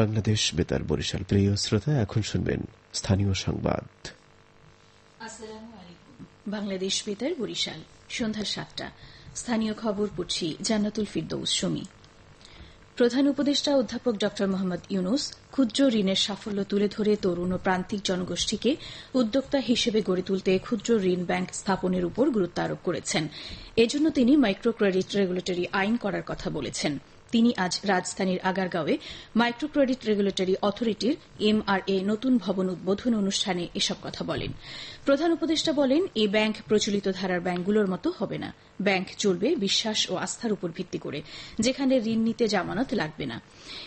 বাংলাদেশ বেতার বরিশাল প্রিয় শ্রোতা, এখন শুনবেন স্থানীয় সংবাদ। বাংলাদেশ বেতার বরিশাল, সন্ধ্যা সাতটা। স্থানীয় খবর পড়ছি জান্নাতুল ফিরদৌস সুমি। প্রধান উপদেষ্টা অধ্যাপক ড মোহাম্মদ ইউনুস ক্ষুদ্র ঋণের সাফল্য তুলে ধরে তরুণ ও প্রান্তিক জনগোষ্ঠীকে উদ্যোক্তা হিসেবে গড়ে তুলতে ক্ষুদ্র ঋণ ব্যাংক স্থাপনের উপর গুরুত্ব আরোপ করেছেন। এজন্য তিনি মাইক্রো ক্রেডিট রেগুলেটরি আইন করার কথা বলেছেন। তিনি আজ রাজধানীর আগারগাঁওয়ে মাইক্রো ক্রেডিট রেগুলেটরি অথরিটির এমআরএ নতুন ভবন উদ্বোধন অনুষ্ঠানে এসব কথা বলেন। প্রধান উপদেষ্টা বলেন এই ব্যাংক প্রচলিত ধারার ব্যাংকগুলোর মতো হবে না। ব্যাংক চলবে বিশ্বাস ও আস্থার উপর ভিত্তি করে, যেখানে ঋণ নিতে জামানত লাগবে না।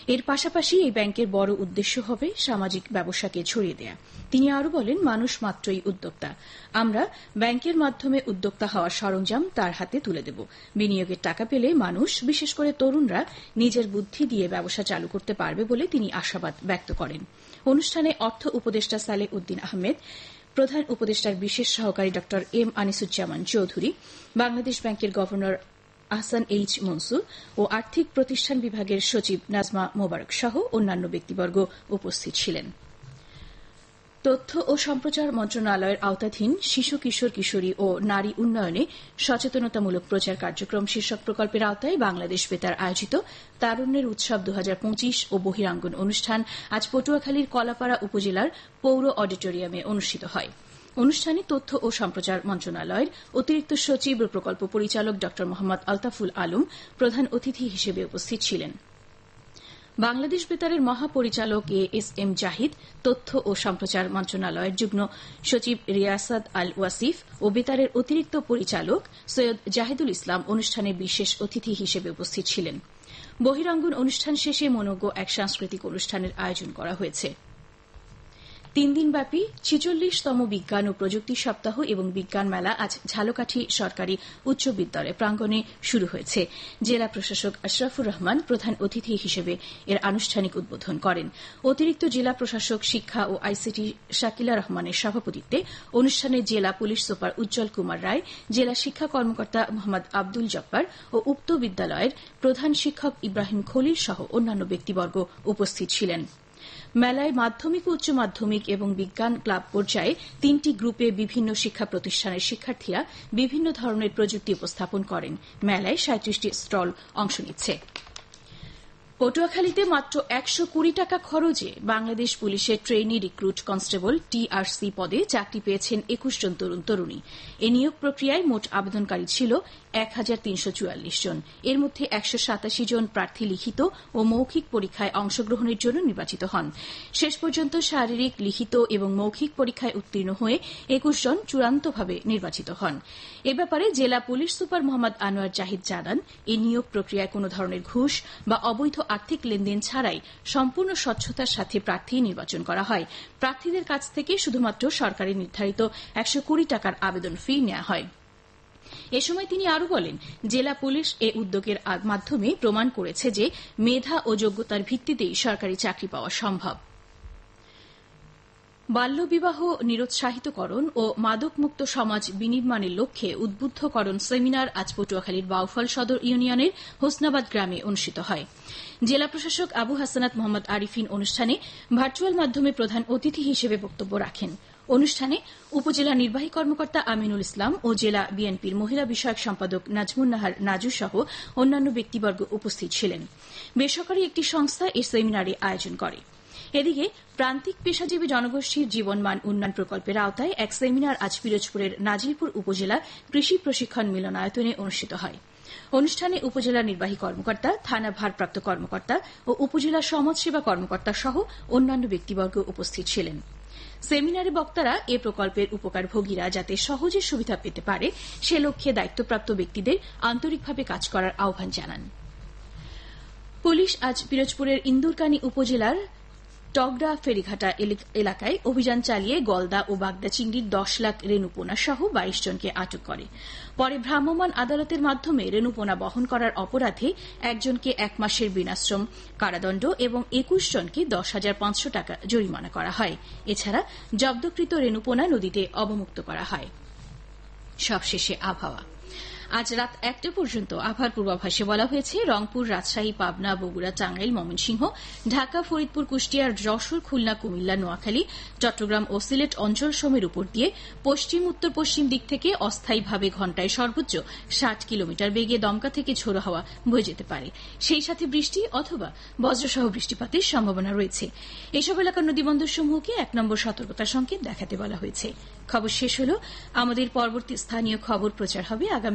এর পাশাপাশি এই ব্যাংকের বড় উদ্দেশ্য হবে সামাজিক ব্যবসাকে ছড়িয়ে দেয়া। তিনি আরও বলেন, মানুষ মাত্রই উদ্যোক্তা। আমরা ব্যাংকের মাধ্যমে উদ্যোক্তা হওয়ার সরঞ্জাম তার হাতে তুলে দেব। বিনিয়োগের টাকা পেলে মানুষ, বিশেষ করে তরুণরা নিজের বুদ্ধি দিয়ে ব্যবসা চালু করতে পারবে বলে তিনি আশাবাদ ব্যক্ত করেন। অনুষ্ঠানে অর্থ উপদেষ্টা সালে উদ্দিন আহমেদ, প্রধান উপদেষ্টার বিশেষ সহকারী ড এম আনিসুজ্জামান চৌধুরী, বাংলাদেশ ব্যাংকের গভর্নর আহসান এইচ মনসুর ও আর্থিক প্রতিষ্ঠান বিভাগের সচিব নাজমা মোবারক সহ অন্যান্য ব্যক্তিবর্গ উপস্থিত ছিলেন। তথ্য ও সম্প্রচার মন্ত্রণালয়ের আওতাধীন শিশু কিশোর কিশোরী ও নারী উন্নয়নে সচেতনতামূলক প্রচার কার্যক্রম শীর্ষক প্রকল্পের আওতায় বাংলাদেশ বেতার আয়োজিত তারুণ্যের উৎসব দু হাজার পঁচিশ ও বহিরাঙ্গন অনুষ্ঠান আজ পটুয়াখালীর কলাপাড়া উপজেলার পৌর অডিটোরিয়ামে অনুষ্ঠিত হয়। অনুষ্ঠানে তথ্য ও সম্প্রচার মন্ত্রণালয়ের অতিরিক্ত সচিব ও প্রকল্প পরিচালক ড মোহাম্মদ আলতাফুল আলম প্রধান অতিথি হিসেবে উপস্থিত ছিলেন। বাংলাদেশ বেতারের মহাপরিচালক এ এস এম জাহিদ, তথ্য ও সম্প্রচার মন্ত্রণালয়ের যুগ্ম সচিব রিয়াসাদ আল ওয়াসিফ ও বেতারের অতিরিক্ত পরিচালক সৈয়দ জাহিদুল ইসলাম অনুষ্ঠানে বিশেষ অতিথি হিসেবে উপস্থিত ছিলেন। বহিরাঙ্গন অনুষ্ঠান শেষে মনোজ্ঞ এক সাংস্কৃতিক অনুষ্ঠানের আয়োজন করা হয়েছে। তিন দিনব্যাপী ছিচল্লিশতম বিজ্ঞান ও প্রযুক্তি সপ্তাহ এবং বিজ্ঞান মেলা আজ ঝালকাঠি সরকারি উচ্চ বিদ্যালয় প্রাঙ্গণে শুরু হয়েছে। জেলা প্রশাসক আশরাফুর রহমান প্রধান অতিথি হিসেবে এর আনুষ্ঠানিক উদ্বোধন করেন। অতিরিক্ত জেলা প্রশাসক, শিক্ষা ও আইসিটি শাকিলা রহমানের সভাপতিত্বে অনুষ্ঠানে জেলা পুলিশ সুপার উজ্জ্বল কুমার রায়, জেলা শিক্ষা কর্মকর্তা মোহাম্মদ আব্দুল জব্বার ও উক্ত বিদ্যালয়ের প্রধান শিক্ষক ইব্রাহিম খলিল সহ অন্যান্য ব্যক্তিবর্গ উপস্থিত ছিলেন। মেলায় মাধ্যমিক উচ্চ মাধ্যমিক এবং বিজ্ঞান ক্লাব পর্যায়ে তিনটি গ্রুপে বিভিন্ন শিক্ষা প্রতিষ্ঠানের শিক্ষার্থীরা বিভিন্ন ধরনের প্রযুক্তি উপস্থাপন করেন। মেলায় সাঁত্রিশটি স্টল অংশ নিচ্ছে। পটুয়াখালীতে মাত্র একশো কুড়ি টাকা খরচে বাংলাদেশ পুলিশের ট্রেনি রিক্রুট কনস্টেবল টিআরসি পদে চাকরি পেয়েছেন একুশ জন তরুণ তরুণী। এ নিয়োগ প্রক্রিয়ায় মোট আবেদনকারী ছিল এক হাজার তিনশো চুয়াল্লিশ জন। এর মধ্যে একশো সাতাশি জন প্রার্থী লিখিত ও মৌখিক পরীক্ষায় অংশগ্রহণের জন্য নির্বাচিত হন। শেষ পর্যন্ত শারীরিক, লিখিত এবং মৌখিক পরীক্ষায় উত্তীর্ণ হয়ে একুশ জন চূড়ান্তভাবে নির্বাচিত হন। এ ব্যাপারে জেলা পুলিশ সুপার মোহাম্মদ আনোয়ার জাহিদ জানান এই নিয়োগ প্রক্রিয়ায় কোন ধরনের ঘুষ বা অবৈধ আর্থিক লেনদেন ছাড়াই সম্পূর্ণ স্বচ্ছতার সাথে প্রার্থী নির্বাচন করা হয়। প্রার্থীদের কাছ থেকে শুধুমাত্র সরকারি নির্ধারিত একশো কুড়ি টাকার আবেদন ফি নেওয়া হয়। এ সময় তিনি আরও বলেন, জেলা পুলিশ এ উদ্যোগের মাধ্যমে প্রমাণ করেছে যে মেধা ও যোগ্যতার ভিত্তিতেই সরকারি চাকরি পাওয়া সম্ভব। বাল্যবিবাহ নিরুৎসাহিতকরণ ও মাদকমুক্ত সমাজ বিনির্মাণের লক্ষ্যে উদ্বুদ্ধকরণ সেমিনার আজ পটুয়াখালীর বাউফল সদর ইউনিয়নের হোসনাবাদ গ্রামে অনুষ্ঠিত হয়। জেলা প্রশাসক আবু হাসানাত মোহাম্মদ আরিফিন অনুষ্ঠানে ভার্চুয়াল মাধ্যমে প্রধান অতিথি হিসেবে বক্তব্য রাখেন। অনুষ্ঠানে উপজেলা নির্বাহী কর্মকর্তা আমিনুল ইসলাম ও জেলা বিএনপির মহিলা বিষয়ক সম্পাদক নাজমুন নাহার নাজু সহ অন্যান্য ব্যক্তিবর্গ উপস্থিত ছিলেন। বেসরকারি একটি সংস্থা এই সেমিনারে আয়োজন করে। এদিকে প্রান্তিক পেশাজীবী জনগোষ্ঠীর জীবনমান উন্নয়ন প্রকল্পের আওতায় এক সেমিনার আজ পিরোজপুরের নাজিরপুর উপজেলা কৃষি প্রশিক্ষণ মিলনায়তনে অনুষ্ঠিত হয়। অনুষ্ঠানে উপজেলা নির্বাহী কর্মকর্তা, থানা ভারপ্রাপ্ত কর্মকর্তা ও উপজেলা সমাজসেবা কর্মকর্তা সহ অন্যান্য ব্যক্তিবর্গ উপস্থিত ছিলেন। সেমিনারে বক্তারা এ প্রকল্পের উপকারভোগীরা যাতে সহজে সুবিধা পেতে পারে, সে লক্ষ্যে দায়িত্বপ্রাপ্ত ব্যক্তিদের আন্তরিকভাবে কাজ করার আহ্বান জানান। পুলিশ আজ পিরোজপুরের ইন্দুরকানী উপজেলার টগরা ফেরিঘাটা এলাকায় অভিযান চালিয়ে গলদা ও বাগদা চিংড়ির দশ লাখ রেণুপোনা সহ বাইশ জনকে আটক করে। পরে ভ্রাম্যমাণ আদালতের মাধ্যমে রেণুপোনা বহন করার অপরাধে একজনকে এক মাসের বিনাশ্রম কারাদণ্ড এবং একুশ জনকে দশ হাজার পাঁচশো টাকা জরিমানা করা হয়। এছাড়া জব্দকৃত রেণুপোনা নদীতে অবমুক্ত করা হয়। সবশেষে আবহাওয়া। আজ রাত একটা পর্যন্ত আবহাওয়ার পূর্বাভাসে বলা হয়েছে, রংপুর, রাজশাহী, পাবনা, বগুড়া, টাঙ্গাইল, ময়মনসিংহ, ঢাকা, ফরিদপুর, কুষ্টিয়ার, যশোর, খুলনা, কুমিল্লা, নোয়াখালী, চট্টগ্রাম ও সিলেট অঞ্চল সময়ের উপর দিয়ে পশ্চিম, উত্তর, পশ্চিম দিক থেকে অস্থায়ীভাবে ঘণ্টায় সর্বোচ্চ ষাট কিলোমিটার বেগে দমকা থেকে ঝোড়ো হাওয়া বয়ে যেতে পারে। সেই সাথে বৃষ্টি অথবা বজ্রসহ বৃষ্টিপাতের সম্ভাবনা রয়েছে। এসব এলাকার নদীবন্দরসমূহকে এক নম্বর সতর্কতা সংকেত দেখাতে বলা হয়েছে। খবর শেষ হল। আমাদের পরবর্তী স্থানীয় খবর প্রচার হবে আগামীকাল।